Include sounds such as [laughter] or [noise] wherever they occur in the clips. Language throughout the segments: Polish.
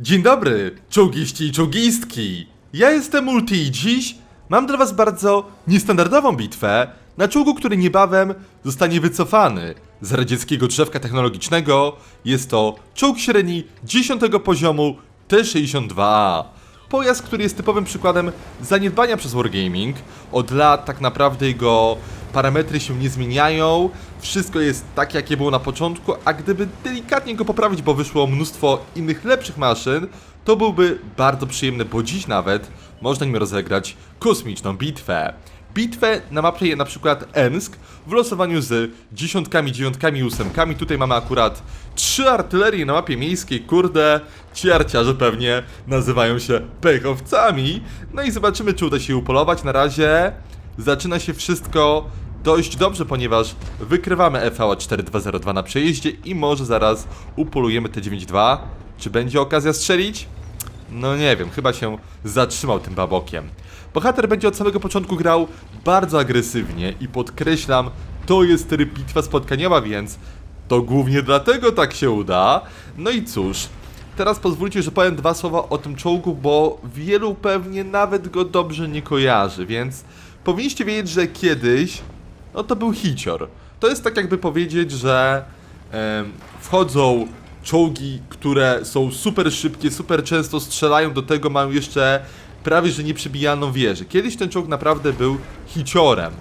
Dzień dobry, czołgiści i czołgistki! Ja jestem Multi i dziś mam dla was bardzo niestandardową bitwę na czołgu, który niebawem zostanie wycofany z radzieckiego drzewka technologicznego. Jest to czołg średni 10 poziomu T-62A. Pojazd, który jest typowym przykładem zaniedbania przez Wargaming. Od lat tak naprawdę jego parametry się nie zmieniają, wszystko jest tak jakie było na początku, a gdyby delikatnie go poprawić, bo wyszło mnóstwo innych lepszych maszyn, to byłby bardzo przyjemny, bo dziś nawet można nim rozegrać kosmiczną bitwę. Bitwę na mapie na przykład Ensk w losowaniu z dziesiątkami, dziewiątkami i ósemkami. Tutaj mamy akurat trzy artylerie na mapie miejskiej. Kurde, ci arciarze pewnie nazywają się pechowcami. No i zobaczymy, czy uda się upolować. Na razie zaczyna się wszystko dość dobrze, ponieważ wykrywamy EVA 4202 na przejeździe i może zaraz upolujemy T92. Czy będzie okazja strzelić? No nie wiem, chyba się zatrzymał tym babokiem. Bohater będzie od samego początku grał bardzo agresywnie i podkreślam, to jest tryb bitwa spotkaniowa, więc to głównie dlatego tak się uda. No i cóż, teraz pozwólcie, że powiem dwa słowa o tym czołgu, bo wielu pewnie nawet go dobrze nie kojarzy, więc powinniście wiedzieć, że kiedyś, no to był hicior. To jest tak jakby powiedzieć, że wchodzą czołgi, które są super szybkie, super często strzelają, do tego mają jeszcze prawie że nieprzebijaną wieżę. Kiedyś ten czołg naprawdę był hiciorem,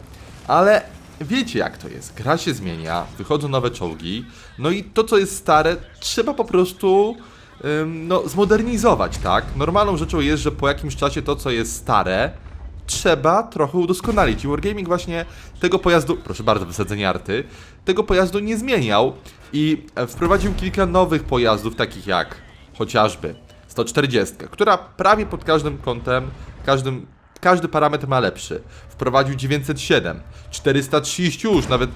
ale wiecie jak to jest. Gra się zmienia, wychodzą nowe czołgi, no i to co jest stare trzeba po prostu ym, no, zmodernizować, tak? Normalną rzeczą jest, że po jakimś czasie to co jest stare trzeba trochę udoskonalić. I Wargaming właśnie tego pojazdu, proszę bardzo, wysadzenie arty, tego pojazdu nie zmieniał i wprowadził kilka nowych pojazdów, takich jak chociażby 140, która prawie pod każdym kątem, każdym, każdy parametr ma lepszy. Wprowadził 907, 430 już, nawet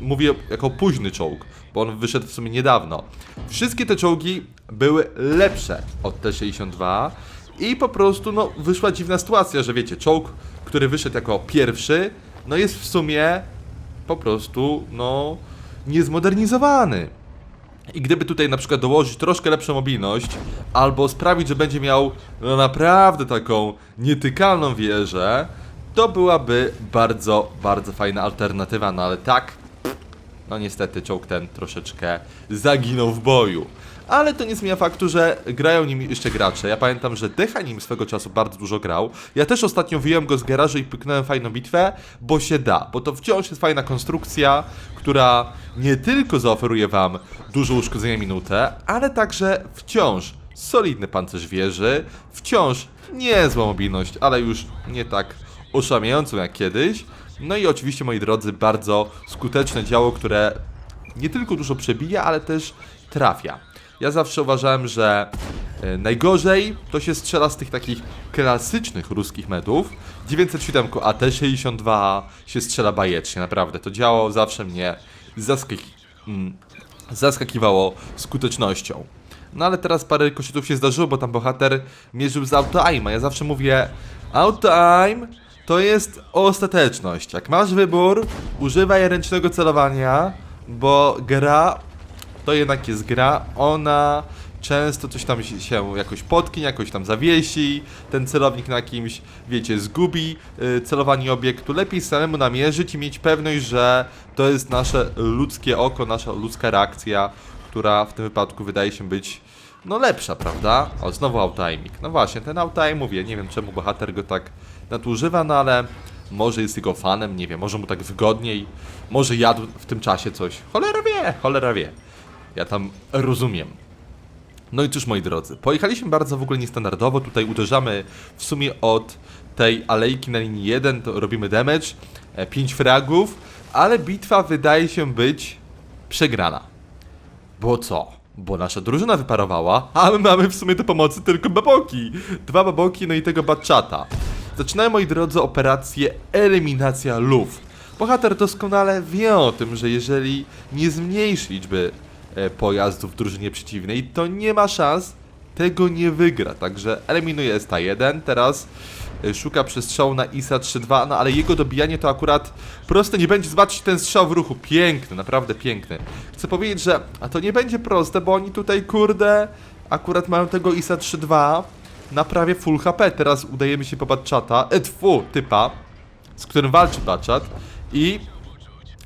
mówię jako późny czołg, bo on wyszedł w sumie niedawno. Wszystkie te czołgi były lepsze od T-62 i po prostu no, wyszła dziwna sytuacja, że wiecie, czołg, który wyszedł jako pierwszy, no jest w sumie po prostu, no, niezmodernizowany. I gdyby tutaj na przykład dołożyć troszkę lepszą mobilność, albo sprawić, że będzie miał no, naprawdę taką nietykalną wieżę, to byłaby bardzo, bardzo fajna alternatywa, no ale tak, no niestety czołg ten troszeczkę zaginął w boju. Ale to nie zmienia faktu, że grają nim jeszcze gracze. Ja pamiętam, że Decha nim swego czasu bardzo dużo grał. Ja też ostatnio wyjąłem go z garażu i pyknąłem fajną bitwę, bo się da. Bo to wciąż jest fajna konstrukcja, która nie tylko zaoferuje wam dużo uszkodzenia minutę, ale także wciąż solidny pancerz wieży, wciąż niezła mobilność, ale już nie tak oszałamiającą jak kiedyś. No i oczywiście, moi drodzy, bardzo skuteczne działo, które nie tylko dużo przebija, ale też trafia. Ja zawsze uważałem, że e, najgorzej to się strzela z tych takich klasycznych ruskich medów. 907 AT62 się strzela bajecznie, naprawdę. To działo zawsze mnie zaskaki mm, zaskakiwało skutecznością. No ale teraz parę kościotów się zdarzyło, bo tam bohater mierzył z auto-aim, a ja zawsze mówię auto-aim to jest ostateczność. Jak masz wybór, używaj ręcznego celowania, bo gra to jednak jest gra, ona często coś tam się- jakoś potknie, jakoś tam zawiesi, ten celownik na kimś, wiecie, zgubi y, celowanie obiektu. Lepiej samemu namierzyć i mieć pewność, że to jest nasze ludzkie oko, nasza ludzka reakcja, która w tym wypadku wydaje się być no lepsza, prawda? O, znowu auto-aiming. No właśnie, ten auto-aim mówię, nie wiem czemu bohater go tak nadużywa, no ale może jest jego fanem, nie wiem, może mu tak wygodniej, może jadł w tym czasie coś. Cholera wie, cholera wie. Ja tam rozumiem. No i cóż, moi drodzy, pojechaliśmy bardzo w ogóle niestandardowo. Tutaj uderzamy w sumie od tej alejki na linii 1, to robimy damage, 5 fragów, ale bitwa wydaje się być przegrana. Bo co? Bo nasza drużyna wyparowała, a my mamy w sumie do pomocy tylko baboki. Dwa baboki, no i tego batchata. Zaczynają, moi drodzy, operację Eliminacja Luf. Bohater doskonale wie o tym, że jeżeli nie zmniejszy liczby e, pojazdów w drużynie przeciwnej, to nie ma szans, tego nie wygra. Także eliminuje STA1, teraz e, szuka przestrzału na ISA 3-2, no ale jego dobijanie to akurat proste nie będzie. Zobaczcie ten strzał w ruchu, piękny, naprawdę piękny. Chcę powiedzieć, że a to nie będzie proste, bo oni tutaj, kurde, akurat mają tego ISA 3.2 na prawie full HP. Teraz udajemy się po Batchata, e, tfu, typa, z którym walczy Batchat i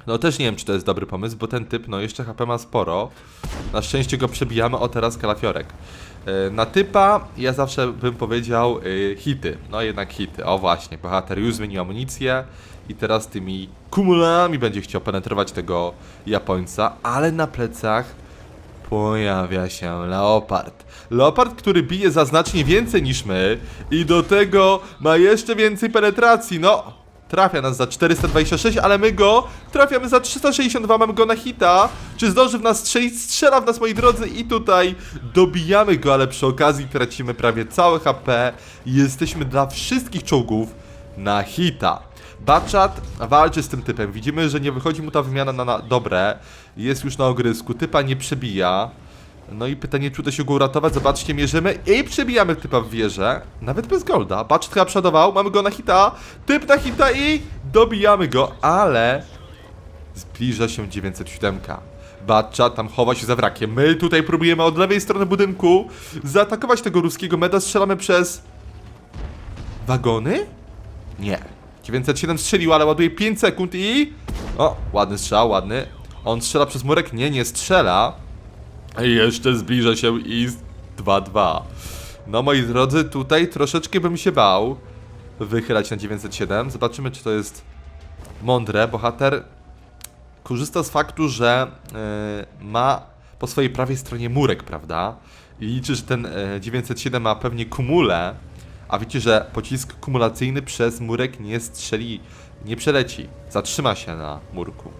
no też nie wiem, czy to jest dobry pomysł, bo ten typ, no jeszcze HP ma sporo. Na szczęście go przebijamy, o teraz kalafiorek. E, Na typa ja zawsze bym powiedział y, hity, no jednak hity, o właśnie, bohater już zmienił amunicję i teraz tymi kumulami będzie chciał penetrować tego Japońca, ale na plecach pojawia się Leopard. Leopard, który bije za znacznie więcej niż my i do tego ma jeszcze więcej penetracji, no... Trafia nas za 426, ale my go trafiamy za 362, mamy go na hita. Czy zdąży w nas strzelić? Strzela w nas, moi drodzy, i tutaj dobijamy go, ale przy okazji tracimy prawie całe HP. Jesteśmy dla wszystkich czołgów na hita. Batchat walczy z tym typem. Widzimy, że nie wychodzi mu ta wymiana na, na dobre. Jest już na ogrysku. Typa nie przebija. No i pytanie, czy uda się go uratować? Zobaczcie, mierzymy i przebijamy typa w wieżę. Nawet bez golda. Batchat chyba przodował. Mamy go na hita. Typ na hita i dobijamy go, ale zbliża się 907. Batchat tam chowa się za wrakiem. My tutaj próbujemy od lewej strony budynku zaatakować tego ruskiego meda. Strzelamy przez wagony? Nie. 907 strzelił, ale ładuje 5 sekund i... O, ładny strzał, ładny. On strzela przez murek? Nie, nie strzela. I jeszcze zbliża się i 2-2. No moi drodzy, tutaj troszeczkę bym się bał wychylać na 907. Zobaczymy, czy to jest mądre. Bohater korzysta z faktu, że yy, ma po swojej prawej stronie murek, prawda? I liczy, że ten yy, 907 ma pewnie kumulę, a widzicie, że pocisk kumulacyjny przez murek nie strzeli, nie przeleci. Zatrzyma się na murku.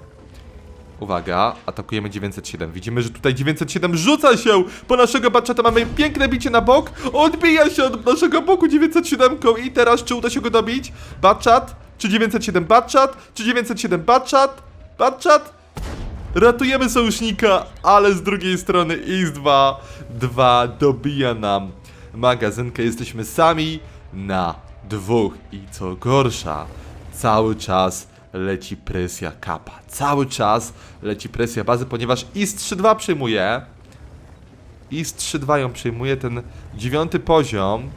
Uwaga, atakujemy 907. Widzimy, że tutaj 907 rzuca się po naszego baczata. Mamy piękne bicie na bok. Odbija się od naszego boku 907. I teraz czy uda się go dobić? Baczat? Czy 907 baczat? Czy 907 baczat? Baczat? Ratujemy sojusznika, ale z drugiej strony IS-2 2 dobija nam magazynkę. Jesteśmy sami na dwóch. I co gorsza, cały czas leci presja kapa. Cały czas leci presja bazy, ponieważ IS-3-2 przyjmuje. IS-3-2 ją przyjmuje, ten dziewiąty poziom.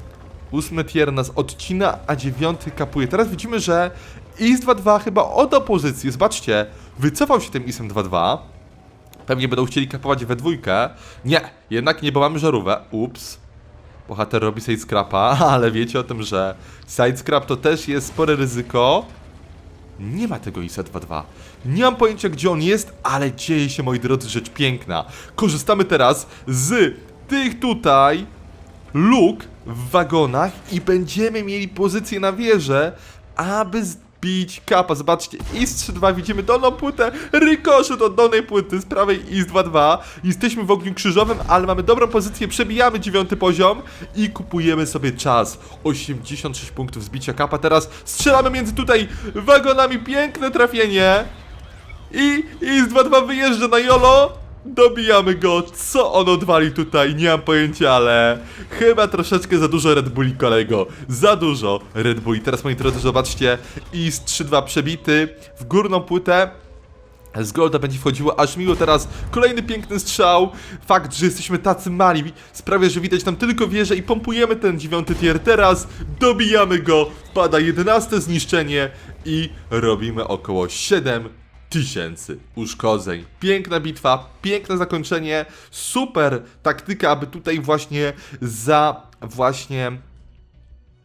Ósmy tier nas odcina, a dziewiąty kapuje. Teraz widzimy, że IS-2-2 chyba oddał pozycję. Zobaczcie, wycofał się tym IS-em 2-2. Pewnie będą chcieli kapować we dwójkę. Nie, jednak nie, bo mamy żarówę. Ups. Bohater robi side scrapa, [laughs] ale wiecie o tym, że side scrap to też jest spore ryzyko. Nie ma tego ISA 2.2. Nie mam pojęcia gdzie on jest, ale dzieje się moi drodzy rzecz piękna. Korzystamy teraz z tych tutaj luk w wagonach i będziemy mieli pozycję na wieżę, aby zbić kapa. Zobaczcie, IS-3-2, widzimy dolną płytę, rykoszut od dolnej płyty z prawej IS-2-2. Jesteśmy w ogniu krzyżowym, ale mamy dobrą pozycję, przebijamy dziewiąty poziom i kupujemy sobie czas. 86 punktów zbicia kapa. Teraz strzelamy między tutaj wagonami, piękne trafienie. I IS-2-2 wyjeżdża na Jolo. Dobijamy go, co on odwali tutaj, nie mam pojęcia, ale chyba troszeczkę za dużo Red Bulli kolego, za dużo Red Bulli. Teraz moi drodzy, zobaczcie, IS 3-2 przebity w górną płytę, z Golda będzie wchodziło aż miło teraz. Kolejny piękny strzał. Fakt, że jesteśmy tacy mali sprawia, że widać tam tylko wieżę i pompujemy ten dziewiąty tier. Teraz dobijamy go, pada jedenaste zniszczenie i robimy około 7 tysięcy uszkodzeń. Piękna bitwa, piękne zakończenie, super taktyka, aby tutaj właśnie za właśnie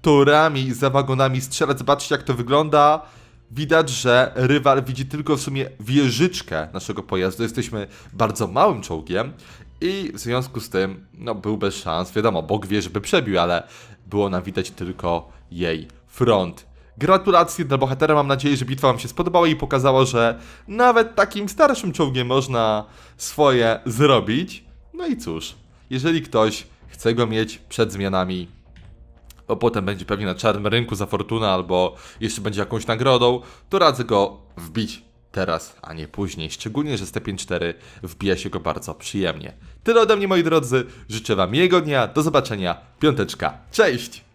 torami, za wagonami strzelać. Zobaczcie jak to wygląda. Widać, że rywal widzi tylko w sumie wieżyczkę naszego pojazdu. Jesteśmy bardzo małym czołgiem i w związku z tym, no był bez szans. Wiadomo, bok wieży by przebił, ale było nam widać tylko jej front. Gratulacje dla bohatera, mam nadzieję, że bitwa Wam się spodobała i pokazała, że nawet takim starszym czołgiem można swoje zrobić. No i cóż, jeżeli ktoś chce go mieć przed zmianami, bo potem będzie pewnie na czarnym rynku za fortunę albo jeszcze będzie jakąś nagrodą, to radzę go wbić teraz, a nie później. Szczególnie, że z T54 wbija się go bardzo przyjemnie. Tyle ode mnie, moi drodzy. Życzę Wam miłego dnia. Do zobaczenia. Piąteczka. Cześć!